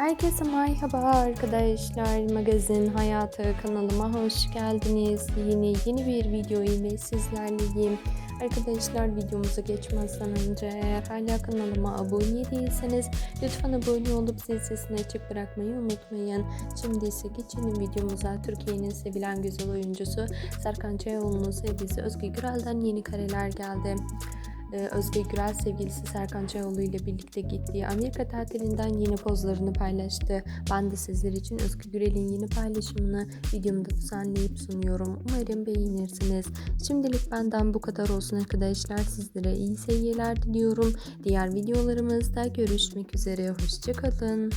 Herkese merhaba arkadaşlar. Magazin Hayatı kanalıma hoş geldiniz. Yeni yeni bir video ile sizlerleyim. Arkadaşlar videomuza geçmezden önce eğer hala kanalıma abone değilseniz lütfen abone olup zil sesini açık bırakmayı unutmayın. Şimdi ise geçelim videomuza. Türkiye'nin sevilen güzel oyuncusu Serkan Çayoğlu'nun sevgilisi Özge Gürel'den yeni kareler geldi. Ee, Özge Gürel sevgilisi Serkan Çayoğlu ile birlikte gittiği Amerika tatilinden yeni pozlarını paylaştı. Ben de sizler için Özge Gürel'in yeni paylaşımını videomda düzenleyip sunuyorum. Umarım beğenirsiniz. Şimdilik benden bu kadar olsun arkadaşlar. Sizlere iyi seyirler diliyorum. Diğer videolarımızda görüşmek üzere. Hoşçakalın.